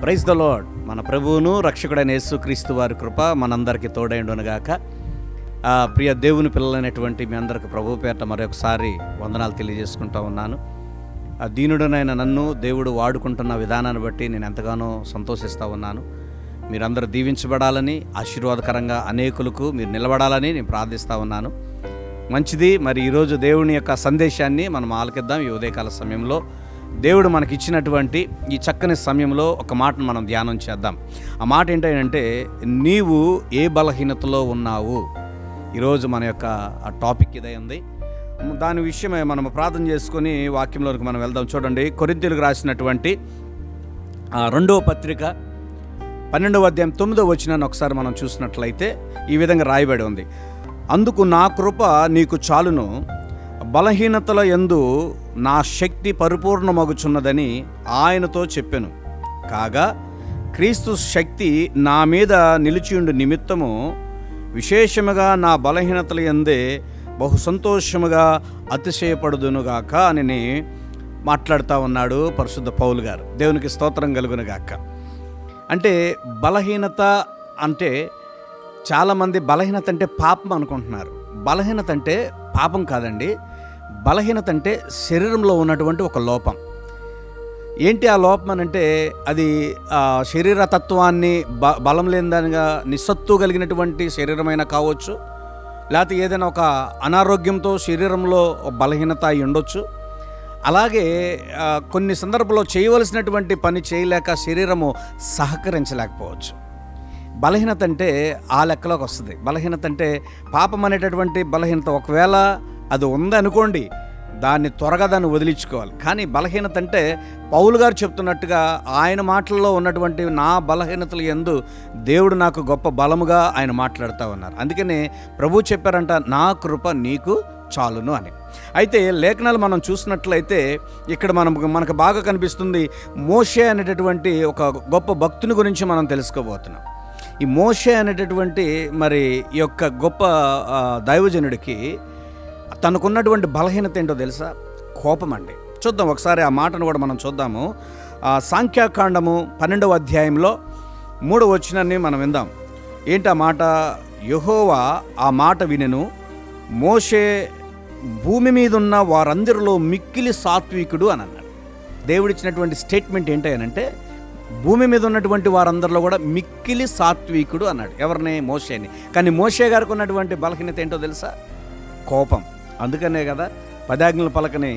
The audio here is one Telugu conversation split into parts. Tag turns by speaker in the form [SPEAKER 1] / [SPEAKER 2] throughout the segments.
[SPEAKER 1] ప్రైజ్ ద లాడ్ మన ప్రభువును రక్షకుడైన యేసుక్రీస్తు వారి కృప మనందరికీ తోడైండునుగాక. ఆ ప్రియ దేవుని పిల్లలైనటువంటి మీ అందరికి ప్రభు పేట మరొకసారి వందనాలు తెలియజేసుకుంటా ఉన్నాను. ఆ దీనుడనైన నన్ను దేవుడు వాడుకుంటున్న విధానాన్ని బట్టి నేను ఎంతగానో సంతోషిస్తూ ఉన్నాను. మీరందరూ దీవించబడాలని ఆశీర్వాదకరంగా అనేకులకు మీరు నిలబడాలని నేను ప్రార్థిస్తూ ఉన్నాను. మంచిది మరి ఈరోజు దేవుని యొక్క సందేశాన్ని మనం ఆలకిద్దాం ఈ ఉదయకాల సమయంలో. దేవుడు మనకి ఇచ్చినటువంటి ఈ చక్కని సమయంలో ఒక మాటను మనం ధ్యానం చేద్దాం. ఆ మాట ఏంటంటే నీవు ఏ బలహీనతలో ఉన్నావు? ఈరోజు మన యొక్క ఆ టాపిక్ ఇదే ఉంది. దాని విషయమే మనం ప్రార్థన చేసుకొని వాక్యంలోకి మనం వెళ్దాం. చూడండి కొరింతీలకు రాసినటువంటి రెండవ పత్రిక పన్నెండవ అధ్యాయం తొమ్మిదో వచ్చినాన్ని ఒకసారి మనం చూసినట్లయితే ఈ విధంగా రాయబడి ఉంది. అందుకు నా కృప నీకు చాలును. బలహీనతల ఎందు నా శక్తి పరిపూర్ణమగుచున్నదని ఆయనతో చెప్పాను. కాగా క్రీస్తు శక్తి నా మీద నిలిచియుండు నిమిత్తము విశేషముగా నా బలహీనతల ఎందే బహు సంతోషముగా అతిశయపడుదునుగాక అని మాట్లాడుతూ ఉన్నాడు పరిశుద్ధ పౌలు గారు. దేవునికి స్తోత్రం కలుగునుగాక. అంటే బలహీనత అంటే చాలామంది బలహీనత అంటే పాపం అనుకుంటున్నారు. బలహీనత అంటే పాపం కాదండి. బలహీనత అంటే శరీరంలో ఉన్నటువంటి ఒక లోపం. ఏంటి ఆ లోపం అని అంటే అది శరీరతత్వాన్ని శరీర తత్వాన్ని బ బలం లేని దానిగా నిస్సత్తు కలిగినటువంటి శరీరమైనా కావచ్చు లేకపోతే ఏదైనా ఒక అనారోగ్యంతో శరీరంలో బలహీనత అయి ఉండొచ్చు. అలాగే కొన్ని సందర్భంలో చేయవలసినటువంటి పని చేయలేక శరీరము సహకరించలేకపోవచ్చు. బలహీనత అంటే ఆ లెక్కలోకి వస్తుంది. బలహీనత అంటే పాపం అనేటటువంటి బలహీనత. ఒకవేళ అది ఉందనుకోండి దాన్ని త్వరగా దాన్ని వదిలించుకోవాలి. కానీ బలహీనత అంటే పౌలు గారు చెప్తున్నట్టుగా ఆయన మాటల్లో ఉన్నటువంటి నా బలహీనతలు ఎందు దేవుడు నాకు గొప్ప బలముగా ఆయన మాట్లాడుతూ ఉన్నారు. అందుకనే ప్రభు చెప్పారంట నా కృప నీకు చాలును అని. అయితే లేఖనాలు మనం చూసినట్లయితే ఇక్కడ మనం మనకు బాగా కనిపిస్తుంది మోషే అనేటటువంటి ఒక గొప్ప భక్తుని గురించి మనం తెలుసుకోబోతున్నాం. ఈ మోషే అనేటటువంటి మరి ఈ యొక్క గొప్ప దైవజనుడికి తనకున్నటువంటి బలహీనత ఏంటో తెలుసా? కోపం అండి. చూద్దాం ఒకసారి ఆ మాటను కూడా మనం చూద్దాము. ఆ, సాంఖ్యాకాండము పన్నెండవ అధ్యాయంలో మూడవ వచ్చినాన్ని మనం విందాం. ఏంటి ఆ మాట? యహోవా ఆ మాట వినెను. మోషే భూమి మీద ఉన్న వారందరిలో మిక్కిలి సాత్వికుడు అని అన్నాడు. దేవుడిచ్చినటువంటి స్టేట్మెంట్ ఏంటి అని అంటే భూమి మీద ఉన్నటువంటి వారందరిలో కూడా మిక్కిలి సాత్వికుడు అన్నాడు. ఎవరిని? మోషేని. కానీ మోషే గారికి ఉన్నటువంటి బలహీనత ఏంటో తెలుసా? కోపం. అందుకనే కదా పదాజ్ఞల పలకని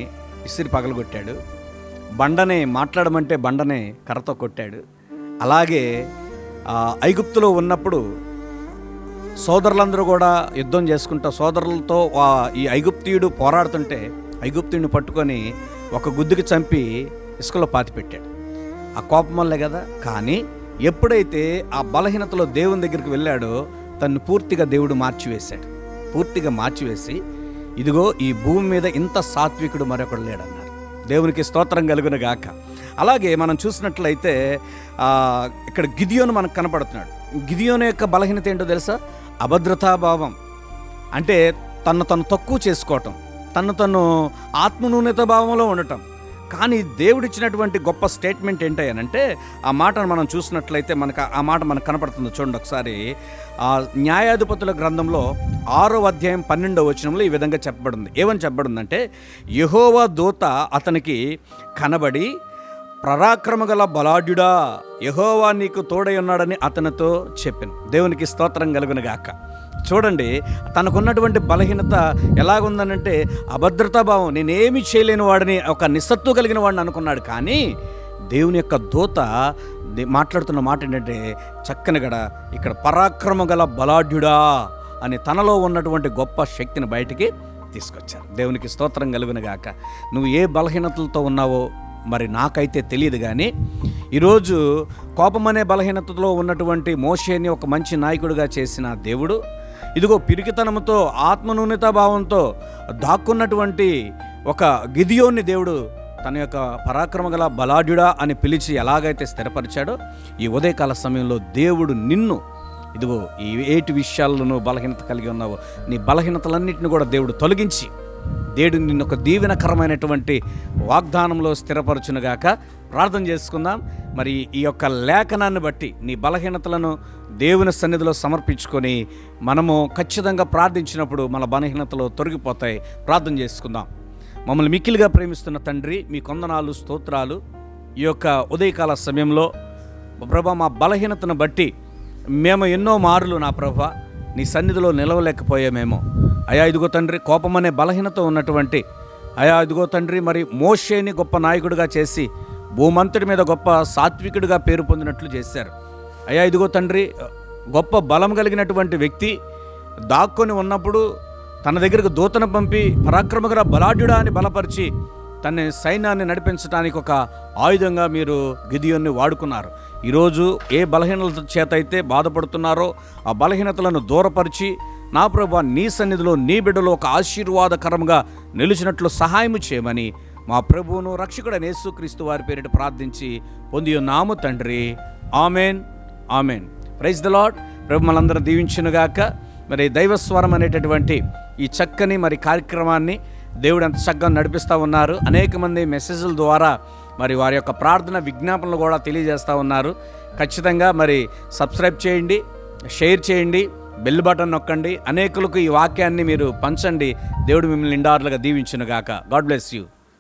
[SPEAKER 1] ఇసిరి పగలగొట్టాడు. బండనే మాట్లాడమంటే బండనే కర్రతో కొట్టాడు. అలాగే ఐగుప్తులో ఉన్నప్పుడు సోదరులందరూ కూడా యుద్ధం చేసుకుంటా సోదరులతో ఈ ఐగుప్తీయుడు పోరాడుతుంటే ఐగుప్తీయుడిని పట్టుకొని ఒక గుద్దుకి చంపి ఇసుకలో పాతిపెట్టాడు ఆ కోపం వల్లే కదా. కానీ ఎప్పుడైతే ఆ బలహీనతలో దేవుని దగ్గరికి వెళ్ళాడో తను పూర్తిగా దేవుడు మార్చివేశాడు. పూర్తిగా మార్చివేసి ఇదిగో ఈ భూమి మీద ఇంత సాత్వికుడు మరొకడు లేడన్నారు. దేవునికి స్తోత్రం కలుగును గాక. అలాగే మనం చూసినట్లయితే ఇక్కడ గిదియోను మనకు కనపడుతున్నాడు. గిదియోను యొక్క బలహీనత ఏంటో తెలుసా? అభద్రతాభావం. అంటే తను తను తక్కువ చేసుకోవటం. తను తను ఆత్మనూన్యత భావంలో ఉండటం. కానీ దేవుడిచ్చినటువంటి గొప్ప స్టేట్మెంట్ ఏంటంటే ఆ మాటను మనం చూసినట్లయితే మనకు ఆ మాట మనకు కనపడుతుంది. చూడండి ఒకసారి. ఆ న్యాయాధిపతుల గ్రంథంలో ఆరో అధ్యాయం పన్నెండో వచనంలో ఈ విధంగా చెప్పబడింది. ఏమని చెప్పబడిందంటే యహోవా దూత అతనికి కనబడి పరాక్రమగల బలాఢ్యుడా యహోవా నీకు తోడై ఉన్నాడని అతనితో చెప్పాను. దేవునికి స్తోత్రం కలుగునుగాక. చూడండి తనకున్నటువంటి బలహీనత ఎలాగుందనంటే అభద్రతాభావం నేనేమి చేయలేని వాడిని ఒక నిస్సత్తు కలిగిన వాడిని అనుకున్నాడు. కానీ దేవుని యొక్క దూత దే- మాట్లాడుతున్న మాట ఏంటంటే చక్కని గడ ఇక్కడ పరాక్రమ గల బలాఢ్యుడా అని తనలో ఉన్నటువంటి గొప్ప శక్తిని బయటికి తీసుకొచ్చారు. దేవునికి స్తోత్రం కలుగును గాక. నువ్వు ఏ బలహీనతలతో ఉన్నావో మరి నాకైతే తెలియదు కానీ ఈరోజు కోపం అనే బలహీనతలో ఉన్నటువంటి మోషేని ఒక మంచి నాయకుడిగా చేసిన దేవుడు ఇదిగో పిరికితనంతో ఆత్మనూన్యత భావంతో దాక్కున్నటువంటి ఒక గిదియోన్ని దేవుడు తన యొక్క పరాక్రమ గల బలాఢ్యుడా అని పిలిచి ఎలాగైతే స్థిరపరిచాడో ఈ ఉదయకాల సమయంలో దేవుడు నిన్ను ఇదిగో ఈ ఏటి విషయాల్లో నువ్వు బలహీనత కలిగి ఉన్నావో నీ బలహీనతలన్నింటిని కూడా దేవుడు తొలగించి దేవుడు నిన్ను ఒక దీవెనకరమైనటువంటి వాగ్దానంలో స్థిరపరచునుగాక. ప్రార్థన చేసుకుందాం. మరి ఈ యొక్క లేఖనాన్ని బట్టి నీ బలహీనతలను దేవుని సన్నిధిలో సమర్పించుకొని మనము ఖచ్చితంగా ప్రార్థించినప్పుడు మన బలహీనతలు తొలగిపోతాయి. ప్రార్థన చేసుకుందాం. మమ్మల్ని మిక్కిలిగా ప్రేమిస్తున్న తండ్రి మీ కొందనాలు స్తోత్రాలు ఈ యొక్క ఉదయకాల సమయంలో ప్రభా మా బలహీనతను బట్టి మేము ఎన్నో మార్లు నా ప్రభ నీ సన్నిధిలో నిలవలేకపోయామేమో. అయా ఇదిగో తండ్రి కోపం అనే బలహీనత ఉన్నటువంటి అయా ఇదిగో తండ్రి మరి మోషేని గొప్ప నాయకుడిగా చేసి భూమంతుడి మీద గొప్ప సాత్వికుడిగా పేరు పొందినట్లు చేశారు. అయా ఇదిగో తండ్రి గొప్ప బలం కలిగినటువంటి వ్యక్తి దాక్కొని ఉన్నప్పుడు తన దగ్గరకు దూతను పంపి పరాక్రమగర బలాఢ్యుడా అని బలపరిచి తన సైన్యాన్ని నడిపించడానికి ఒక ఆయుధంగా మీరు గిదియోన్ని వాడుకున్నారు. ఈరోజు ఏ బలహీనత చేత అయితే బాధపడుతున్నారో ఆ బలహీనతలను దూరపరిచి నా ప్రభు నీ సన్నిధిలో నీ బిడ్డలో ఒక ఆశీర్వాదకరంగా నిలిచినట్లు సహాయం చేయమని మా ప్రభువును రక్షకుడైన యేసుక్రీస్తు వారి పేరిట ప్రార్థించి పొంది ఉన్నాము తండ్రి. Amen. Amen. Praise the lord ప్రభు మనందరూ దీవించునుగాక మరి దైవస్వరం అనేటటువంటి ఈ చక్కని మరి కార్యక్రమాన్ని దేవుడు ఎంత చక్కగా నడిపిస్తూ ఉన్నారు. అనేక మంది మెసేజ్ల ద్వారా మరి వారి యొక్క ప్రార్థన విజ్ఞాపనలు కూడా తెలియజేస్తూ ఉన్నారు. ఖచ్చితంగా మరి సబ్స్క్రైబ్ చేయండి షేర్ చేయండి. బెల్ బటన్ నొక్కండి. అనేకులకు ఈ వాక్యాన్ని మీరు పంచండి. దేవుడు మిమ్మల్ని నిండారులుగా దీవించునుగాక. God bless you.